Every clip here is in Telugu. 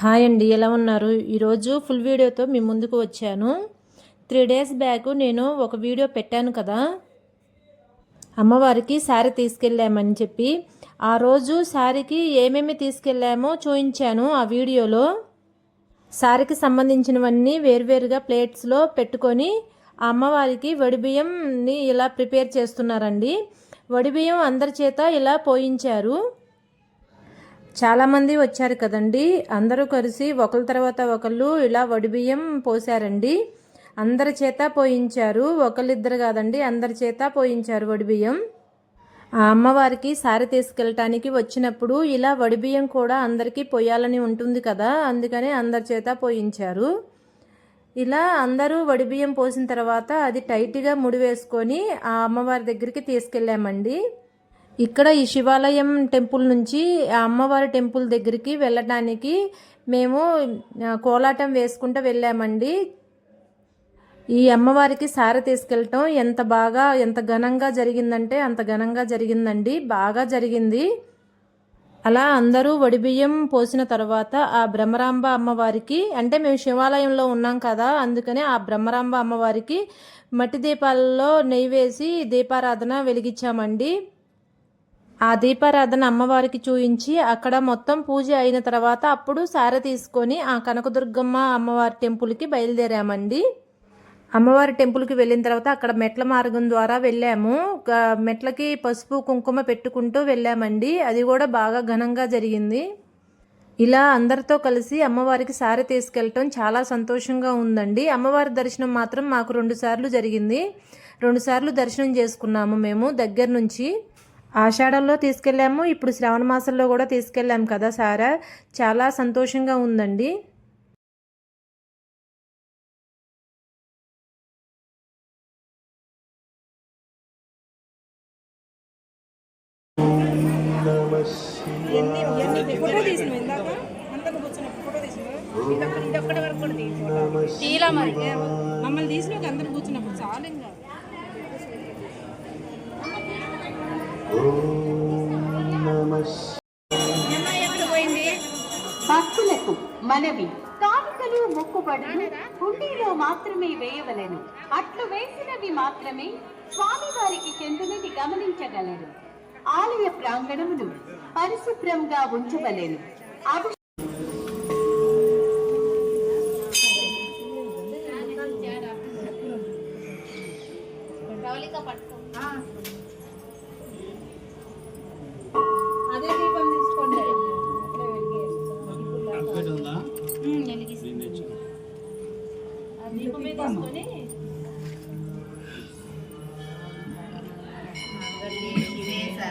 హాయ్ అండి ఎలా ఉన్నారు? ఈరోజు ఫుల్ వీడియోతో మీ ముందుకు వచ్చాను. త్రీ డేస్ బ్యాక్ నేను ఒక వీడియో పెట్టాను కదా. అమ్మవారికి శారీ తీసుకెళ్ళామని చెప్పి ఆ రోజు శారీకి ఏమేమి తీసుకెళ్ళామో చూపించాను ఆ వీడియోలో. శారీకి సంబంధించినవన్నీ వేర్వేరుగా ప్లేట్స్లో పెట్టుకొని ఆ అమ్మవారికి వడిబియ్యంని ఇలా ప్రిపేర్ చేస్తున్నారండి. వడిబియ్యం అందరి చేత ఇలా పోయించారు. చాలామంది వచ్చారు కదండి. అందరూ కలిసి ఒకరి తర్వాత ఒకళ్ళు ఇలా వడిబియ్యం పోసారండి అందరి చేత పోయించారు. ఒకళ్ళిద్దరు కాదండి అందరి చేత పోయించారు వడిబియ్యం. ఆ అమ్మవారికి సారి తీసుకెళ్ళటానికి వచ్చినప్పుడు ఇలా వడిబియ్యం కూడా అందరికీ పోయాలని ఉంటుంది కదా అందుకనే అందరి చేత పోయించారు. ఇలా అందరూ వడిబియ్యం పోసిన తర్వాత అది టైట్గా ముడి వేసుకొని ఆ అమ్మవారి దగ్గరికి తీసుకెళ్ళామండి. ఇక్కడ ఈ శివాలయం టెంపుల్ నుంచి ఆ అమ్మవారి టెంపుల్ దగ్గరికి వెళ్ళడానికి మేము కోలాటం వేసుకుంటూ వెళ్ళామండి. ఈ అమ్మవారికి సార తీసుకెళ్ళటం ఎంత బాగా ఎంత ఘనంగా జరిగిందంటే అంత ఘనంగా జరిగిందండి. బాగా జరిగింది. అలా అందరూ వడిబియ్యం పోసిన తర్వాత ఆ బ్రహ్మరాంబ అమ్మవారికి అంటే మేము శివాలయంలో ఉన్నాం కదా అందుకనే ఆ బ్రహ్మరాంబ అమ్మవారికి మట్టి దీపాలలో నెయ్యి వేసి దీపారాధన వెలిగించామండి. ఆ దీపారాధన అమ్మవారికి చూయించి అక్కడ మొత్తం పూజ అయిన తర్వాత అప్పుడు సార తీసుకొని ఆ కనకదుర్గమ్మ అమ్మవారి టెంపుల్కి బయలుదేరామండి. అమ్మవారి టెంపుల్కి వెళ్ళిన తర్వాత అక్కడ మెట్ల మార్గం ద్వారా వెళ్ళాము. మెట్లకి పసుపు కుంకుమ పెట్టుకుంటూ వెళ్ళామండి. అది కూడా బాగా ఘనంగా జరిగింది. ఇలా అందరితో కలిసి అమ్మవారికి సారి తీసుకెళ్ళటం చాలా సంతోషంగా ఉందండి. అమ్మవారి దర్శనం మాత్రం మాకు రెండు సార్లు జరిగింది. రెండు సార్లు దర్శనం చేసుకున్నాము మేము దగ్గర నుంచి. ఆషాఢంలో తీసుకెళ్ళాము. ఇప్పుడు శ్రావణ మాసంలో కూడా తీసుకెళ్ళాము కదా సారా? చాలా సంతోషంగా ఉందండి. మమ్మల్ని తీసిన అందరు కూర్చున్నప్పుడు చాలు ఇంకా మనవి. కానుకలు మొక్కుబడులు హుండీలో మాత్రమే వేయవలను. అట్లు వేసినవి మాత్రమే స్వామివారికి చెందినది గమనించగలరు ఆలయ ప్రాంగణమును పరిశుభ్రంగా ఉంచవలెను.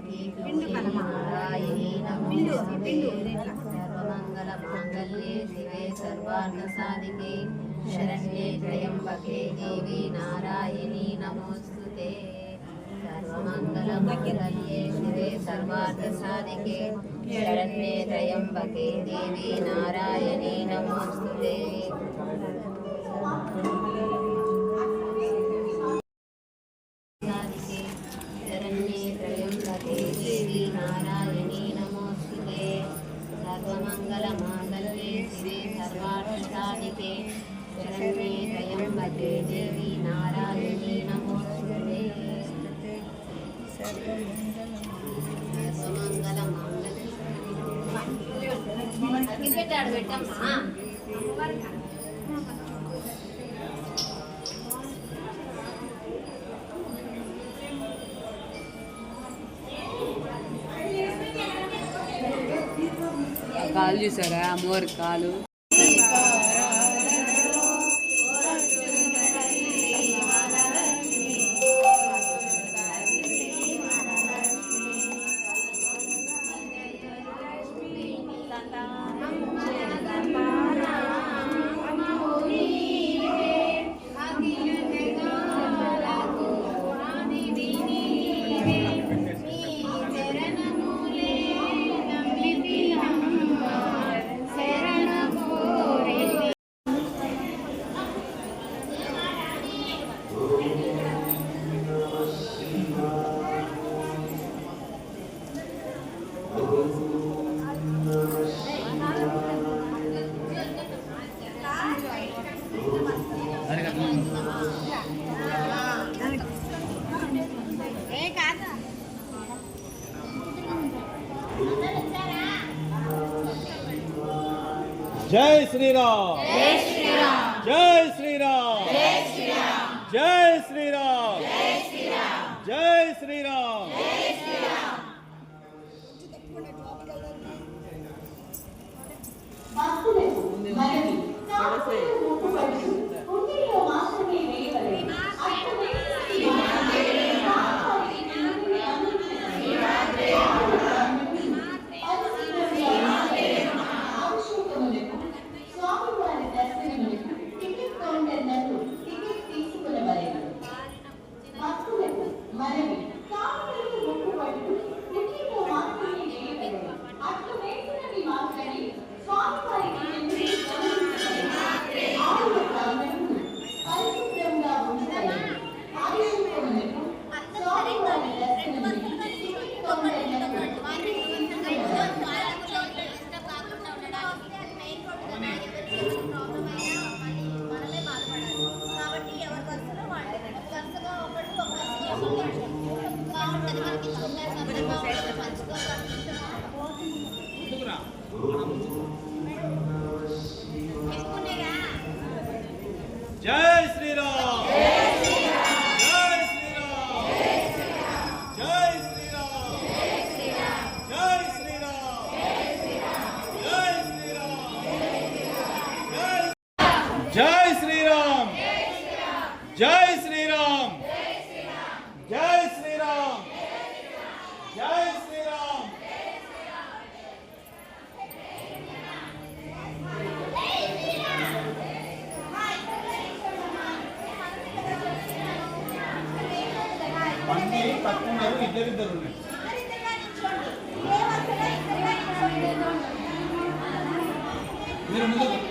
పిండు కలమారాయణి పిండు పిండు సర్వమంగళ మాంగళ్యే శివే సర్వార్థ సాధికే శరణ్యే త్రయంబకే దేవి నారాయణి నమోస్తుతే సర్వమంగళ మాంగళ్యే శివే సర్వార్థ సాధికే శరణ్యే దేవి నారాయణి నమోస్తుతే బిస్కెట్ పెట్టమ్మా. కాలు చూసారా? అమ్మవారి కాలు. 谁是你了？మంది తక్కువ ఉన్నారు ఇద్దరిద్దరు ఉన్నారు మీరు ముందు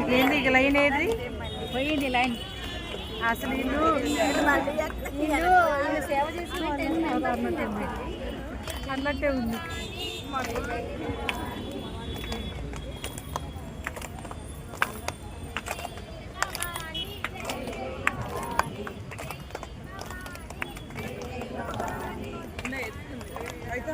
ఇదేంది ఇక లైన్ ఏది? పోయింది లైన్ అసలు ఇల్లు ఇల్లు సేవ చేసిన అన్నట్టే ఉంది. అయితే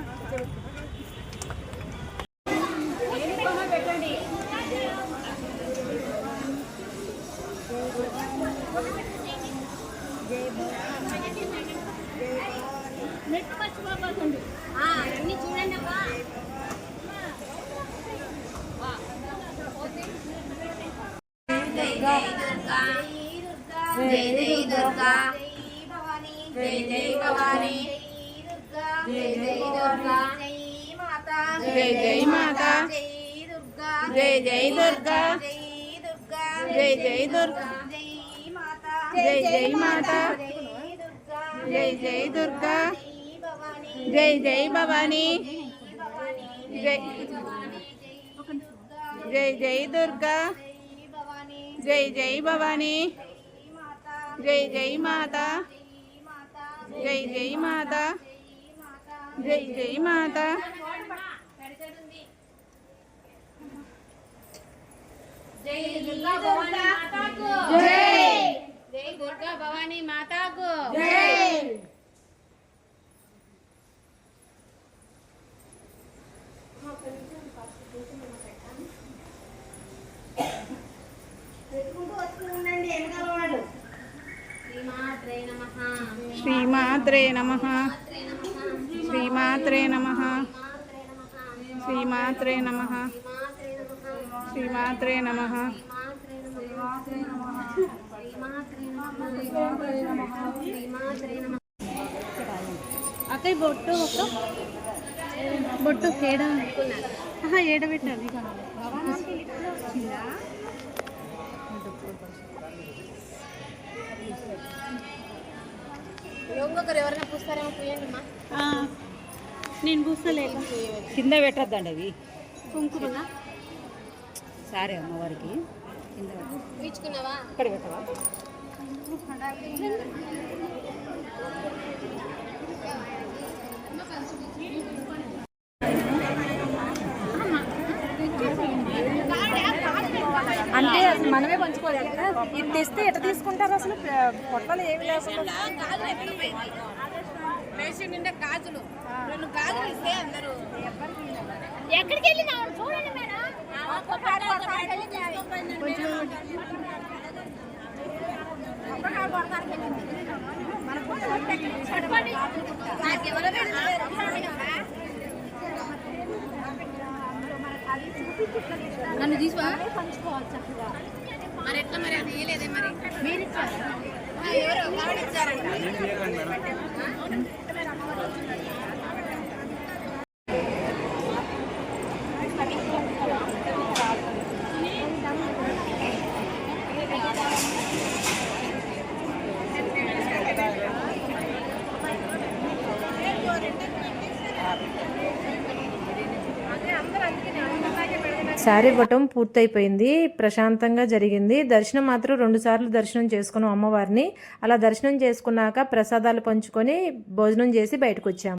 जय जय भवानी जय जय दुर्गा जय जय भवानी। जय जय माता। जय जय माता। जय जय माता। जय दुर्गा भवानी माता को। जय। जय दुर्गा भवानी माता को। जय। Thank you. శ్రీమాత్రే నమ. శ్రీమాత్రే నమ. శ్రీమాత్రే నమః. శ్రీమాత్రే నమః. అక్కయ్య బొట్టు ఒక బొట్టు ఏడ ఆహా, నేను పూసలేక కింద పెట్టద్దండి అవి. కుంకుమనా? సారీ అమ్మవారికి. కింద ఇక్కడ పెట్టవా అసలు మనమే పంచుకోవాలి కదా. ఇది తెస్తే ఎట్లా తీసుకుంటారు అసలు? పొట్టలు ఏమి లేకుండా ఎక్కడికి వెళ్ళినా చూడండి మేడం నన్ను తీసుకో మరి ఎట్లా మరి అది ఇయ్యలేదే మరి? మీరు ఇచ్చారు ఎవరు? ఆవిడ ఇచ్చారంట శారీ ఇవ్వటం పూర్తయిపోయింది ప్రశాంతంగా జరిగింది. దర్శనం మాత్రం రెండు సార్లు దర్శనం చేసుకున్నాం అమ్మవారిని. అలా దర్శనం చేసుకున్నాక ప్రసాదాలు పంచుకొని భోజనం చేసి బయటకు వచ్చాము